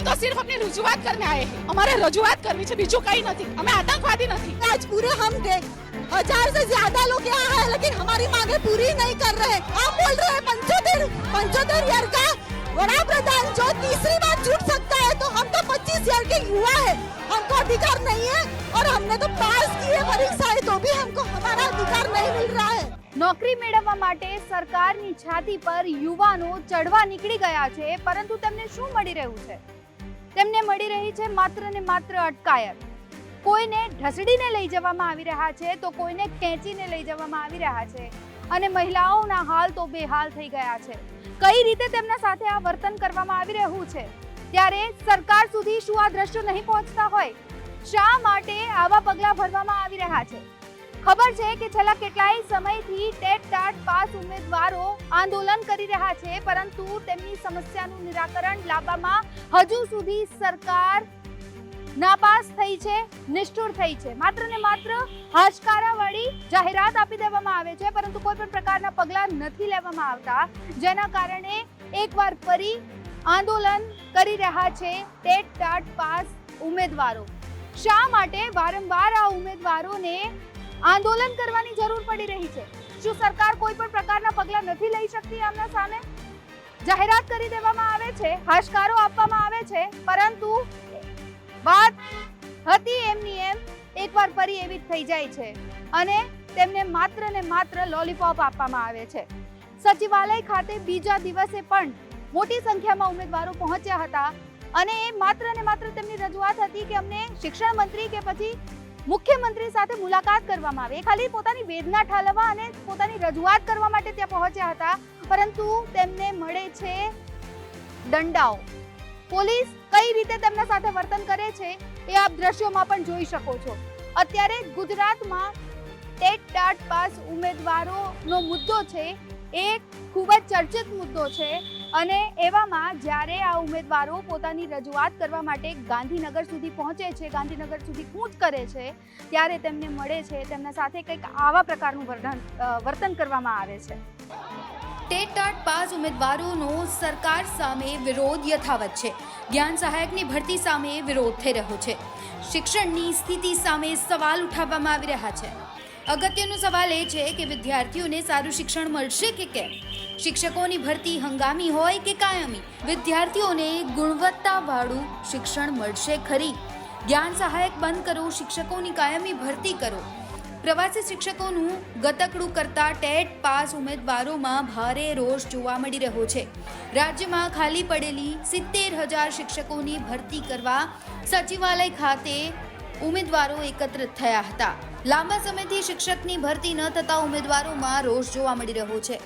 हम तो सिर्फ अपनी रजूआत करने आए हैं हमारे रजूआत करनी છે બીજું કઈ નથી અમે આતંકવાદી નથી आज पूरे हम थे हजार से ज्यादा लोग यहाँ है लेकिन हमारी मांगे पूरी नहीं कर रहे हम बोल रहे हैं पंचोत्तर पंचोत्तर ईयर का बड़ा प्रधान जो तीसरी बार छूट सकता है तो हम तो 25 ईयर के युवा है हमको अधिकार नहीं है और हमने तो पास की है परीक्षाएं तो भी हमको हमारा अधिकार नहीं मिल रहा है નોકરી મેળવવા માટે સરકારની છાતી પર યુવાનો ચડવા નીકળી ગયા છે પરંતુ તેમને શું મળી રહ્યું છે તેમને મળી રહી છે માત્ર ને માત્ર અટકાયત. કોઈને ઢસડીને લઈ જવામાં આવી રહ્યા છે તો કોઈને ખેંચીને લઈ જવામાં આવી રહ્યા છે. અને મહિલાઓના હાલ તો બેહાલ થઈ ગયા છે. કઈ રીતે તેમના સાથે આ વર્તન કરવામાં આવી રહ્યું છે? ત્યારે સરકાર સુધી શું આ દ્રશ્યો નહીં પહોંચતા હોય? શા માટે આવા પગલાં ભરવામાં આવી રહ્યા છે? ખબર છે કે છેલ્લા કેટલાય સમયથી ટેટ ટાટ પાસ ઉમેદવારો આંદોલન કરી રહ્યા છે, પરંતુ તેમની સમસ્યાનું નિરાકરણ લાવવામાં હજુ સુધી સરકાર નાપાસ થઈ છે, નિષ્ઠુર થઈ છે. માત્ર ને માત્ર હાશકારાવાળી જાહેરાત આપી દેવામાં આવે છે, પરંતુ કોઈ પણ પ્રકારના પગલાં નથી લેવામાં આવતા, જેના કારણે એકવાર ફરી આંદોલન કરી રહ્યા છે ટેટ ટાટ પાસ ઉમેદવારો. શા માટે વારંવાર આ ઉમેદવારોને આંદોલન કરવાની જરૂર પડી રહી છે. શું સરકાર કોઈ પણ પ્રકારના પગલાં નથી લઈ શકતી આમના સામે? જાહેરાત કરી દેવામાં આવે છે, હાશકારો આપવામાં આવે છે, પરંતુ વાત હતી એમની એમ, એકવાર ફરી એવી જ થઈ જાય છે. અને તેમને માત્ર ને માત્ર લોલીપોપ આપવામાં આવે છે. સચિવાલય ખાતે બીજા દિવસે પણ મોટી સંખ્યામાં ઉમેદવારો પહોંચ્યા હતા. અને એ માત્ર ને માત્ર તેમની રજૂઆત હતી કે અમને શિક્ષણ મંત્રી કે પછી મુખ્યમંત્રી સાથે મુલાકાત કરવામાં આવે. ખાલી પોતાની વેદના ઠાલવવા અને પોતાની રજૂઆત કરવા માટે ત્યાં પહોંચ્યા હતા, પરંતુ તેમને મળે છે દંડાઓ. પોલીસ કઈ રીતે તેમના સાથે વર્તન કરે છે એ આપ દ્રશ્યોમાં પણ જોઈ શકો છો. અત્યારે ગુજરાતમાં ટેટ ટાટ પાસ ઉમેદવારોનો મુદ્દો છે, એ ખૂબ જ ચર્ચિત મુદ્દો છે. અને એવામાં જ્યારે આ ઉમેદવારો પોતાની રજૂઆત કરવા માટે ગાંધીનગર સુધી પહોંચે છે, ગાંધીનગર સુધી કૂચ કરે છે, ત્યારે તેમને મળે છે, તેમના સાથે કંઈક આવા પ્રકારનું વર્ણન વર્તન કરવામાં આવે છે. ટેટ ટાટ પાસ ઉમેદવારોનો સરકાર સામે વિરોધ યથાવત છે. જ્ઞાન સહાયકની ભરતી સામે વિરોધ થઈ રહ્યો છે. શિક્ષણની સ્થિતિ સામે સવાલ ઉઠાવવામાં આવી રહ્યા છે. અગત્યનો સવાલ એ છે કે વિદ્યાર્થીઓને સારું શિક્ષણ મળશે કે કેમ? શિક્ષકોની ભરતી હંગામી હોય કે કાયમી? વિદ્યાર્થીઓને ગુણવત્તાવાળું શિક્ષણ મળશે ખરી? જ્ઞાન સહાયક બંધ કરો, શિક્ષકોની કાયમી ભરતી કરો. પ્રવાસી શિક્ષકોનું ગતકડું કરતા ટેટ પાસ ઉમેદવારોમાં ભારે રોષ જોવા મળી રહ્યો છે. રાજ્યમાં ખાલી પડેલી સિત્તેર હજાર શિક્ષકોની ભરતી કરવા સચિવાલય ખાતે ઉમેદવારો એકત્રિત થયા હતા. લાંબા સમયથી શિક્ષકની ભરતી ન થતા ઉમેદવારોમાં રોષ જોવા મળી રહ્યો છે.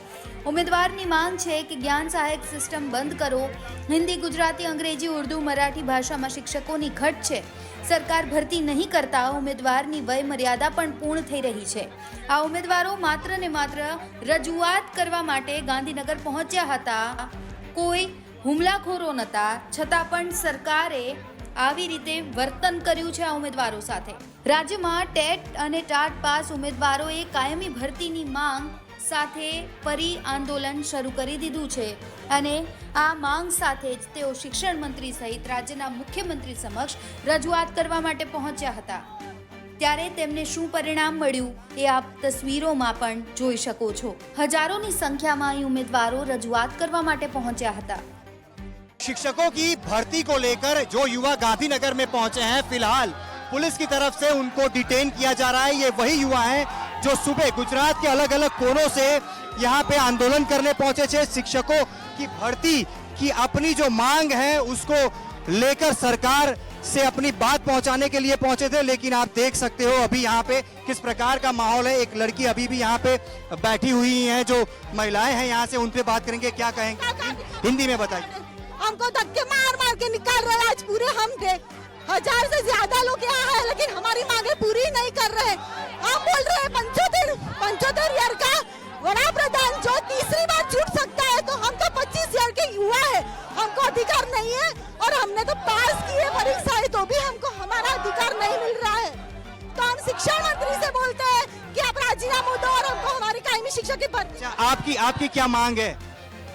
ઉમેદવારની માંગ છે કે જ્ઞાન સહાયક સિસ્ટમ બંધ કરો. હિન્દી, ગુજરાતી, અંગ્રેજી, ઉર્દુ, મરાઠી ભાષામાં શિક્ષકોની ઘટ છે. સરકાર ભરતી નહીં કરતા ઉમેદવારની વય મર્યાદા પણ પૂર્ણ થઈ રહી છે. આ ઉમેદવારો માત્ર ને માત્ર રજૂઆત કરવા માટે ગાંધીનગર પહોંચ્યા હતા. કોઈ હુમલાખોરો નહોતા. છતાં પણ સરકારે આવી રીતે વર્તન કર્યું છે આ ઉમેદવારો સાથે. રાજ્યમાં ટેટ અને ટાટ પાસ ઉમેદવારોએ કાયમી ભરતીની માંગ સાથે ફરી આંદોલન શરૂ કરી દીધું છે. અને આ માંગ સાથે જ તેઓ શિક્ષણ મંત્રી સહિત રાજ્યના મુખ્યમંત્રી સમક્ષ રજૂઆત કરવા માટે પહોંચ્યા હતા. ત્યારે તેમને શું પરિણામ મળ્યું એ આપ તસવીરોમાં પણ જોઈ શકો છો. હજારોની સંખ્યામાં અહીં ઉમેદવારો રજૂઆત કરવા માટે પહોંચ્યા હતા. शिक्षकों की भर्ती को लेकर जो युवा गांधीनगर में पहुँचे हैं, फ़िलहाल पुलिस की तरफ़ से उनको डिटेन किया जा रहा है। ये वही युवा हैं जो सुबह गुजरात के अलग अलग कोनों से यहाँ पे आंदोलन करने पहुँचे थे। शिक्षकों की भर्ती की अपनी जो मांग है, उसको लेकर सरकार से अपनी बात पहुँचाने के लिए पहुँचे थे। लेकिन आप देख सकते हो अभी यहाँ पे किस प्रकार का माहौल है। एक लड़की अभी भी यहाँ पे बैठी हुई है, जो महिलाएँ हैं यहाँ से उन पे बात करेंगे, क्या कहेंगे? हिंदी में बताइए। हमको धक्के मार मार के निकाल रहे आज पूरे हम थे। हज़ार से ज़्यादा लोग यहाँ है, लेकिन हमारी मांगे पूरी नहीं कर रहे हम बोल रहे हैं, पंचोत्तर पंचोत्तर ईयर का बड़ा प्रधान जो तीसरी बार छूट सकता है तो हम तो 25 ईयर के युवा है। हमको अधिकार नहीं है, और हमने तो पास की है परीक्षाएँ तो भी हमको हमारा अधिकार नहीं मिल रहा है। तो हम शिक्षा मंत्री से बोलते हैं कि आप राजीनामा दो और हमको हमारी कायमी शिक्षा की आपकी आपकी क्या मांग है?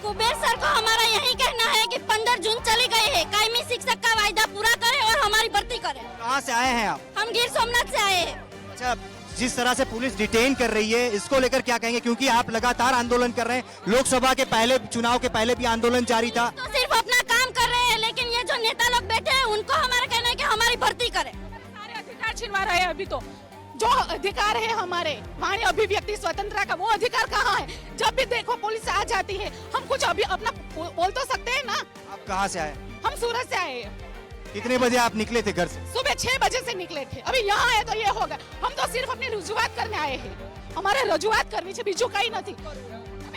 कुबेर सर को हमारा यही कहना है कि 15 जून चली गई है। कायमी शिक्षक का वायदा पूरा करें और हमारी भर्ती करें। कहाँ से आए हैं आप? हम गिर सोमनाथ से आए हैं। अच्छा जिस तरह से पुलिस डिटेन कर रही है इसको लेकर क्या कहेंगे? क्योंकि आप लगातार आंदोलन कर रहे हैं। लोकसभा के पहले चुनाव के पहले भी आंदोलन जारी था। तो सिर्फ़ अपना काम कर रहे हैं लेकिन ये जो नेता लोग बैठे हैं उनको हमारा कहना है कि हमारी भर्ती करें। सारे अधिकार छिनवा रहे हैं अभी तो। जो अधिकार है हमारे वाणी अभिव्यक्ति स्वतंत्रता का वो अधिकार कहाँ है? जब भी देखो जाती है। हम कुछ अभी अपना बोल तो सकते हैं ना? आप कहाँ से आए? हम सूरत से आए कितने बजे आप निकले थे घर से? सुबह छह बजे से निकले थे। अभी यहाँ आए तो ये होगा हम तो सिर्फ़ अपनी रुजुआत करने आए हैं। हमारे रुजुआत करनी चाहिए बीजू कहीं नहीं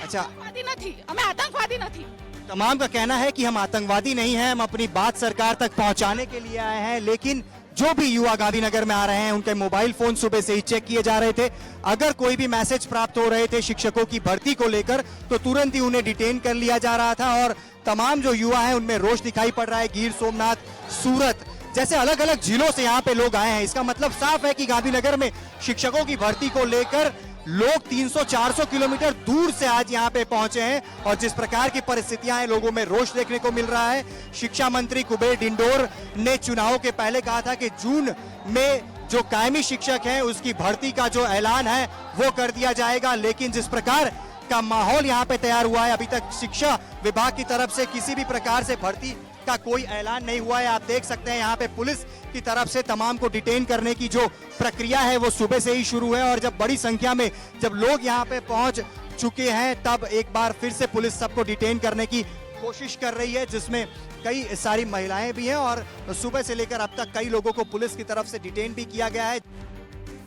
अच्छा। आतंकवादी नहीं हमें आतंकवादी नहीं तमाम का कहना है कि हम आतंकवादी नहीं हैं। हम अपनी बात सरकार तक पहुँचाने के लिए आए हैं। लेकिन जो भी युवा गांधीनगर में आ रहे हैं, उनके मोबाइल फ़ोन सुबह से ही चेक किए जा रहे थे। अगर कोई भी मैसेज प्राप्त हो रहे थे शिक्षकों की भर्ती को लेकर तो तुरंत ही उन्हें डिटेन कर लिया जा रहा था और तमाम जो युवा हैं, उनमें रोष दिखाई पड़ रहा है। गिर सोमनाथ, सूरत जैसे अलग अलग जिलों से यहाँ पे लोग आए हैं। इसका मतलब साफ़ है कि गांधीनगर में शिक्षकों की भर्ती को लेकर लोग 300-400 किलोमीटर दूर से आज यहाँ पे पहुँचे हैं और जिस प्रकार की परिस्थितियाँ हैं, लोगों में रोष देखने को मिल रहा है। शिक्षा मंत्री कुबेर डिंडोर ने चुनाव के पहले कहा था कि जून में जो कायमी शिक्षक हैं, उसकी भर्ती का जो ऐलान है, वो कर दिया जाएगा। लेकिन जिस प्रकार का माहौल यहाँ पे तैयार हुआ है, अभी तक शिक्षा विभाग की तरफ़ से किसी भी प्रकार से भर्ती का कोई ऐलान नहीं हुआ है आप देख सकते हैं यहाँ पे पुलिस की तरफ से तमाम को डिटेन करने की जो प्रक्रिया है वो सुबह से ही शुरू है और जब बड़ी संख्या में जब लोग यहाँ पे पहुंच चुके हैं तब एक बार फिर से पुलिस सबको डिटेन करने की कोशिश कर रही है जिसमें कई सारी महिलाएं भी हैं और सुबह से लेकर अब तक कई लोगों को पुलिस की तरफ से डिटेन भी किया गया है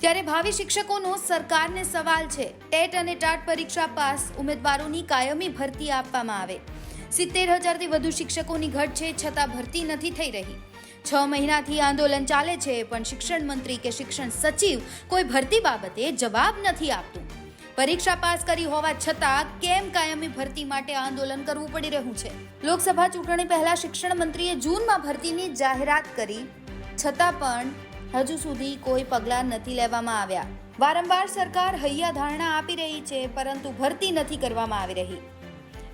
ત્યારે ભાવિ શિક્ષકોનો સરકારને સવાલ છે ટેટ અને ટાટ પરીક્ષા પાસ ઉમેદવારોની કાયમી ભરતી આપવામાં આવે સિત્તેર હજારથી વધુ શિક્ષકોની ઘટ છે, છતાં ભરતી નથી થઈ રહી. છ મહિનાથી આંદોલન ચાલે છે, પણ શિક્ષણ મંત્રી કે શિક્ષણ સચિવ કોઈ ભરતી બાબતે જવાબ નથી આપતું. પરીક્ષા પાસ કરી હોવા છતાં કેમ કાયમી ભરતી માટે આંદોલન કરવું પડી રહ્યું છે? લોકસભા ચૂંટણી પહેલા શિક્ષણ મંત્રીએ જૂનમાં ભરતીની જાહેરાત કરી, છતાં પણ હજુ સુધી કોઈ પગલાં નથી લેવામાં આવ્યા. વારંવાર સરકાર હૈયા ધારણા આપી રહી છે, પરંતુ ભરતી નથી કરવામાં આવી રહી.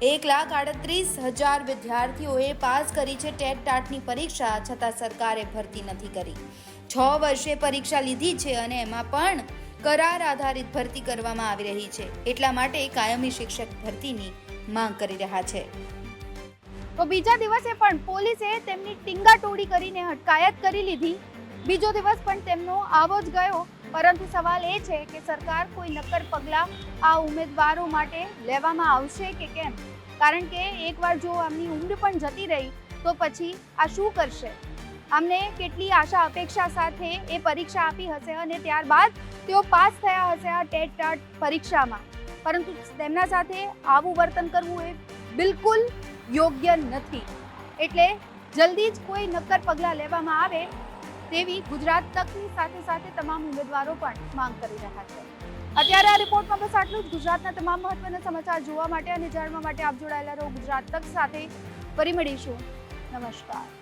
એક લાખ આડત્રીસ હજાર વિદ્યાર્થીઓએ પાસ કરી છે ટેટ ટાટની પરીક્ષા, છતાં સરકારે ભરતી નથી કરી. છ વર્ષે પરીક્ષા લીધી છે અને એમાં પણ કરાર આધારિત ભરતી કરવામાં આવી રહી છે. એટલા માટે કાયમી શિક્ષક ભરતીની માંગ કરી રહ્યા છે. તો બીજા દિવસે પણ પોલીસે તેમની ટીંગાટોળી કરીને અટકાયત કરી લીધી. બીજો દિવસ પણ તેમનો આવો જ ગયો. પરંતુ સવાલ એ છે કે સરકાર કોઈ નક્કર પગલાં આ ઉમેદવારો માટે લેવામાં આવશે કે કેમ? કારણ કે એકવાર જો આમની ઉંમર પણ જતી રહી, તો પછી આ શું કરશે? આમને કેટલી આશા અપેક્ષા સાથે એ પરીક્ષા આપી હશે અને ત્યારબાદ તેઓ પાસ થયા હશે આ ટેટ ટાટ પરીક્ષામાં. પરંતુ તેમના સાથે આવું વર્તન કરવું એ બિલકુલ યોગ્ય નથી. એટલે જલ્દી જ કોઈ નક્કર પગલાં લેવામાં આવે તેવી ગુજરાત તકની સાથે સાથે તમામ ઉમેદવારો પણ માંગ કરી રહ્યા છે. અત્યારે આ રિપોર્ટમાં બસ આટલું જ. ગુજરાતના તમામ મહત્વના સમાચાર જોવા માટે અને જાણવા માટે આપ જોડાયેલા રહો ગુજરાત તક સાથે. ફરી મળીશું. નમસ્કાર.